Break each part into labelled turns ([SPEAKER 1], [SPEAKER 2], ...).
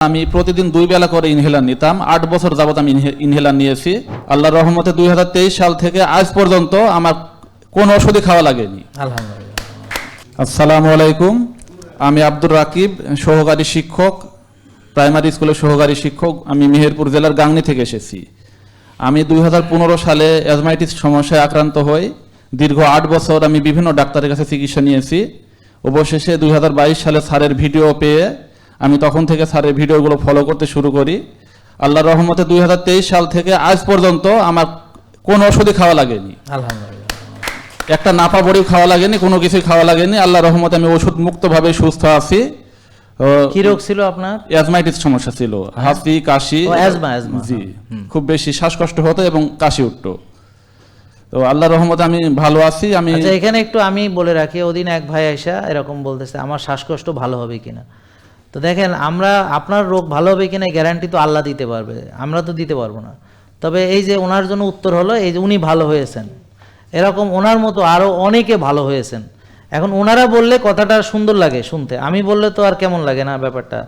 [SPEAKER 1] আমি প্রতিদিন দুই বেলা করে ইনহেলার নিতাম। আট বছর যাবত আমি ইনহে- ইনহেলার নিয়েছি। আল্লাহর রহমতে দুই হাজার তেইশ সাল থেকে আজ পর্যন্ত আমার কোনো ওষুধই খাওয়া লাগেনি। আসসালামু আলাইকুম। আমি আব্দুর রাকিব সহকারী শিক্ষক প্রাইমারি স্কুলের সহকারী শিক্ষক। আমি মেহেরপুর জেলার গাংনি থেকে এসেছি। আমি দুই হাজার পনেরো সালে অ্যাজমাইটিস সমস্যায় আক্রান্ত হই। দীর্ঘ আট বছর আমি বিভিন্ন ডাক্তারের কাছে চিকিৎসা নিয়েছি। অবশেষে দুই হাজার বাইশ সালে স্যারের ভিডিও পেয়ে আমি তখন থেকে স্যারের ভিডিওগুলো ফলো করতে শুরু করি। আল্লাহর রহমতে দুই হাজার তেইশ সাল থেকে আজ পর্যন্ত আমার কোনো ওষুধই খাওয়া লাগেনি।
[SPEAKER 2] আলহামদুলিল্লাহ।
[SPEAKER 1] একটা নাপা বড়ি খাওয়া লাগেনি কোনো কিছুই খাওয়া লাগেনি। আল্লাহ রহমতে আমি ওষুধ মুক্তভাবে সুস্থ আছি।
[SPEAKER 2] কি রোগ ছিল আপনার?
[SPEAKER 1] অ্যাজমাইটিস সমস্যা ছিল হাসি কাশি।
[SPEAKER 2] অ্যাজমা, অ্যাজমা,
[SPEAKER 1] জি খুব বেশি শ্বাসকষ্ট হতো এবং কাশি উঠতো। তো আল্লাহ রহমতে আমি ভালো আছি আমি
[SPEAKER 2] আচ্ছা এখানে একটু আমি বলে রাখি ওদিন এক ভাই আইসা এরকম বলতেছে আমার শ্বাসকষ্ট ভালো হবে কিনা? তো দেখেন, আমরা আপনার রোগ ভালো হবে কিনা গ্যারান্টি তো আল্লাহ দিতে পারবে, আমরা তো দিতে পারব না। তবে এই যে ওনার জন্য উত্তর হলো, এই যে উনি ভালো হয়েছেন। এরকম ওনার মতো আরও অনেকে ভালো হয়েছেন। এখন ওনারা বললে কথাটা সুন্দর লাগে শুনতে, আমি বললে তো আর কেমন লাগে না ব্যাপারটা।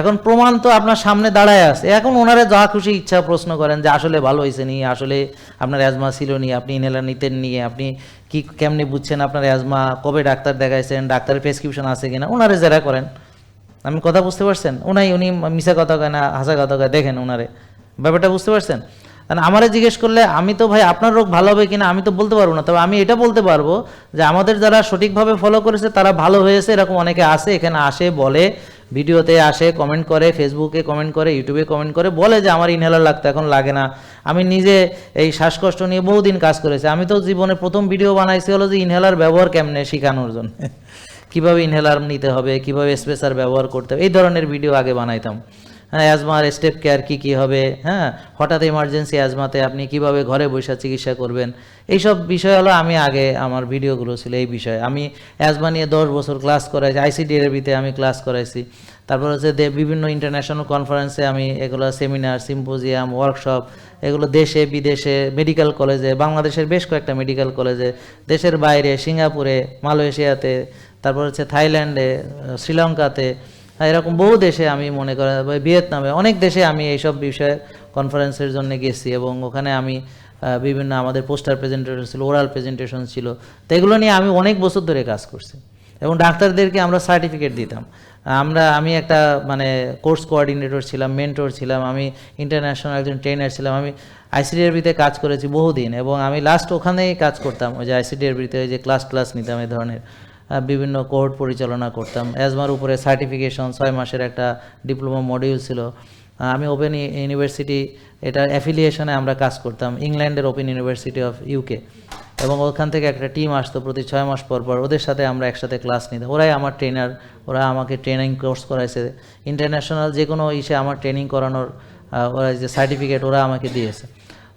[SPEAKER 2] এখন প্রমাণ তো আপনার সামনে দাঁড়ায় আছে। এখন ওনারা যা খুশি ইচ্ছা প্রশ্ন করেন যে, আসলে ভালো হয়েছে নি? আসলে আপনার অ্যাজমা ছিল নি? আপনি ইনহেলার নিতেন নিয়ে আপনি কি কেমনি বুঝছেন আপনার অ্যাজমা কবে ডাক্তার দেখাইছেন? ডাক্তারের প্রেসক্রিপশন আছে কিনা? ওনারা যারা করেন আমি কথা বুঝতে পারছেন? উনাই, উনি মিশা কথা কয় না হাসা কথা কয়, দেখেন ওনারে ব্যাপারটা বুঝতে পারছেন? কারণ আমারে জিজ্ঞেস করলে, আমি তো ভাই আপনার রোগ ভালো হবে কিনা আমি তো বলতে পারব না, তবে আমি এটা বলতে পারব যে আমাদের যারা সঠিকভাবে ফলো করেছে, তারা ভালো হয়েছে, এরকম অনেকে আসে এখানে আসে, বলে, ভিডিওতে আসে কমেন্ট করে ফেসবুকে কমেন্ট করে ইউটিউবে কমেন্ট করে, বলে যে আমার ইনহেলার লাগতো, এখন লাগে না। আমি নিজে এই শ্বাসকষ্ট নিয়ে বহুদিন কাজ করেছি। আমি তো জীবনে প্রথম ভিডিও বানাইছি হলো যে ইনহেলার ব্যবহার কেমনে শেখানোর জন্য। কীভাবে ইনহেলার নিতে হবে, কীভাবে স্পেসার ব্যবহার করতে হবে, এই ধরনের ভিডিও আগে বানাইতাম। হ্যাঁ অ্যাজমার স্টেপ কেয়ার কী কী হবে হ্যাঁ হঠাৎ ইমার্জেন্সি অ্যাজমাতে আপনি কীভাবে ঘরে বসে চিকিৎসা করবেন, এইসব বিষয় হলো আমি আগে আমার ভিডিওগুলো ছিল এই বিষয়ে। আমি অ্যাজমা নিয়ে দশ বছর ক্লাস করাইছি আইসিডিআরবিতে আমি ক্লাস করাইছি। তারপর হচ্ছে বিভিন্ন ইন্টারন্যাশনাল কনফারেন্সে আমি এগুলো সেমিনার সিম্পোজিয়াম ওয়ার্কশপ এগুলো দেশে, বিদেশে মেডিকেল কলেজে বাংলাদেশের বেশ কয়েকটা মেডিকেল কলেজে দেশের বাইরে, সিঙ্গাপুরে, মালয়েশিয়াতে তারপর হচ্ছে থাইল্যান্ডে শ্রীলঙ্কাতে এরকম বহু দেশে আমি মনে করেন বা ভিয়েতনামে, অনেক দেশে আমি এইসব বিষয়ে কনফারেন্সের জন্য গেছি এবং ওখানে আমি বিভিন্ন আমাদের পোস্টার প্রেজেন্টেশন ছিল ওরাল প্রেজেন্টেশন ছিল। তো এগুলো নিয়ে আমি অনেক বছর ধরে কাজ করছি। এবং ডাক্তারদেরকে আমরা সার্টিফিকেট দিতাম। আমরা, আমি একটা মানে কোর্স কোঅর্ডিনেটর ছিলাম মেন্টর ছিলাম, আমি ইন্টারন্যাশনাল একজন ট্রেনার ছিলাম, আমি আইসিডিআরবিতে কাজ করেছি বহুদিন এবং আমি লাস্ট ওখানেই কাজ করতাম, ওই যে আইসিডিআরবিতে ওই যে ক্লাস ক্লাস নিতাম এই ধরনের। বিভিন্ন কোর্ট পরিচালনা করতাম। অ্যাজমার উপরে সার্টিফিকেশন ছয় মাসের একটা ডিপ্লোমা মডিউল ছিল। আমি ওপেন ইউনিভার্সিটি এটা অ্যাফিলিয়েশনে আমরা কাজ করতাম ইংল্যান্ডের ওপেন ইউনিভার্সিটি অফ ইউকে এবং ওখান থেকে একটা টিম আসতো প্রতি ছয় মাস পর পর, ওদের সাথে আমরা একসাথে ক্লাস নিতাম। ওরাই আমার ট্রেনার ওরা আমাকে ট্রেনিং কোর্স করাইছে। ইন্টারন্যাশনাল যে কোনো ইসে আমার ট্রেনিং করানোর ওরা যে সার্টিফিকেট ওরা আমাকে দিয়েছে।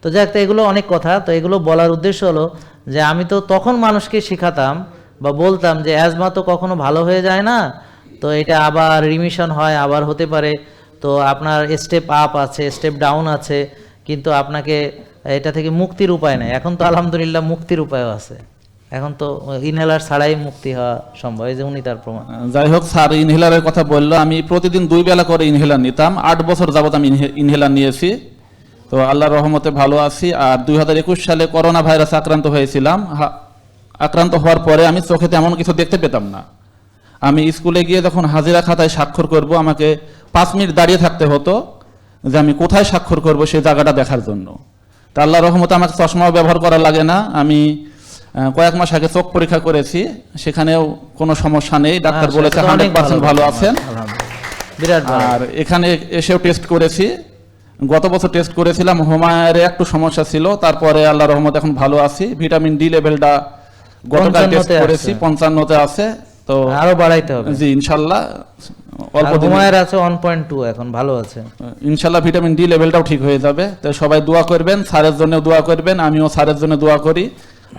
[SPEAKER 2] তো যাক, তো এগুলো অনেক কথা। তো এগুলো বলার উদ্দেশ্য হলো যে, আমি তো তখন মানুষকে শেখাতাম বা বলতাম যে অ্যাজমা তো কখনো ভালো হয়ে যায় না, তো এটা আবার রিমিশন হয়, আবার হতে পারে। তো আপনার স্টেপ আপ আছে স্টেপ ডাউন আছে, কিন্তু আপনাকে এটা থেকে মুক্তির উপায় নেই। এখন তো আলহামদুলিল্লাহ মুক্তির উপায়ও আছে। এখন তো ইনহেলার ছাড়াই মুক্তি হওয়া সম্ভব, এই যে উনি তার প্রমাণ।
[SPEAKER 1] যাই হোক, স্যার ইনহেলারের কথা বলল, আমি প্রতিদিন দুই বেলা করে ইনহেলার নিতাম। আট বছর যাবত আমি ইনহে- ইনহেলার নিয়েছি। তো আল্লাহর রহমতে ভালো আছি। আর দুই হাজার একুশ সালে করোনা ভাইরাস আক্রান্ত হয়েছিলাম। আক্রান্ত হওয়ার পরে আমি চোখে তেমন কিছু দেখতে পেতাম না। আমি স্কুলে গিয়ে যখন হাজিরা খাতায় স্বাক্ষর করব আমাকে পাঁচ মিনিট দাঁড়িয়ে থাকতে হতো যে আমি কোথায় স্বাক্ষর করব সেই জায়গাটা দেখার জন্য। তা আল্লাহ রহমতে আমাকে চশমাও ব্যবহার করা লাগে না। আমি কয়েক মাস আগে চোখ পরীক্ষা করেছি। সেখানেও কোনো সমস্যা নেই। ডাক্তার
[SPEAKER 2] হ্যাঁ,
[SPEAKER 1] বলেছে হান্ড্রেড পার্সেন্ট ভালো। আছেন। আর এখানে এসেও টেস্ট করেছি। গত বছর টেস্ট করেছিলাম হোমায়ের একটু সমস্যা ছিল। তারপরে আল্লাহ রহমত এখন ভালো আছি। ভিটামিন ডি লেভেলটা গতকাল টেস্ট করেছি। পঞ্চান্নতে আছে তো
[SPEAKER 2] আরও বাড়াইতে হবে।
[SPEAKER 1] জি ইনশাল্লাহ অল্প
[SPEAKER 2] আছে ওয়ান পয়েন্ট টু এখন ভালো আছে।
[SPEAKER 1] ইনশাল্লাহ ভিটামিন ডি লেভেলটাও ঠিক হয়ে যাবে। তো সবাই দোয়া করবেন স্যারের জন্য দোয়া করবেন আমিও স্যারের জন্য দোয়া করি।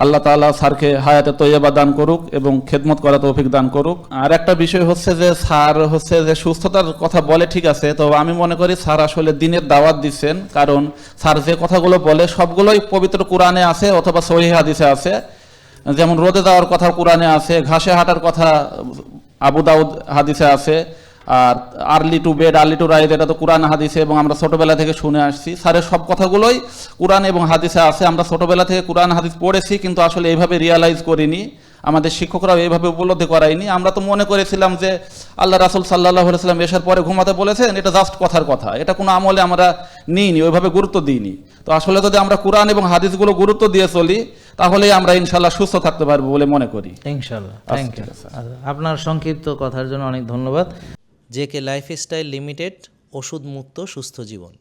[SPEAKER 1] আল্লাহ তাআলা স্যারকে হায়াতে তৈয়বা দান করুক এবং খেদমত করা তৌফিক দান করুক। আর একটা বিষয় হচ্ছে যে স্যার হচ্ছে যে সুস্থতার কথা বলে ঠিক আছে তো আমি মনে করি স্যার আসলে দিনের দাওয়াত দিচ্ছেন। কারণ স্যার যে কথাগুলো বলে সবগুলোই পবিত্র কোরআনে আছে অথবা সহি হাদিসে আছে। যেমন রোদে দেওয়ার কথা কোরআনে আছে, ঘাসে হাঁটার কথা আবু দাউদ হাদিসে আছে, আর early to bed, early to rise, এটা তো কোরআন হাদিসে এবং আমরা ছোটোবেলা থেকে শুনে আসছি। স্যারের সব কথাগুলোই কোরআন এবং হাদিসে আছে। আমরা ছোটোবেলা থেকে কোরআন হাদিস পড়েছি, কিন্তু আসলে এইভাবে রিয়ালাইজ করিনি। আমাদের শিক্ষকরাও এইভাবে উপলব্ধি করায়নি। আমরা তো মনে করেছিলাম যে আল্লাহ রাসুল সাল্লাহ সাল্লাম এসার পরে ঘুমাতে বলেছেন এটা জাস্ট কথার কথা। এটা কোনো আমলে আমরা নিইনি ওইভাবে গুরুত্ব দিইনি। তো আসলে যদি আমরা কোরআন এবং হাদিসগুলো গুরুত্ব দিয়ে চলি তাহলেই আমরা ইনশাল্লাহ সুস্থ থাকতে পারব বলে মনে করি।
[SPEAKER 2] ইনশাল্লাহ থ্যাংক ইউ। আপনার সংক্ষিপ্ত কথার জন্য অনেক ধন্যবাদ। জে কে লাইফস্টাইল লিমিটেড ওষুধ মুক্ত সুস্থ জীবন।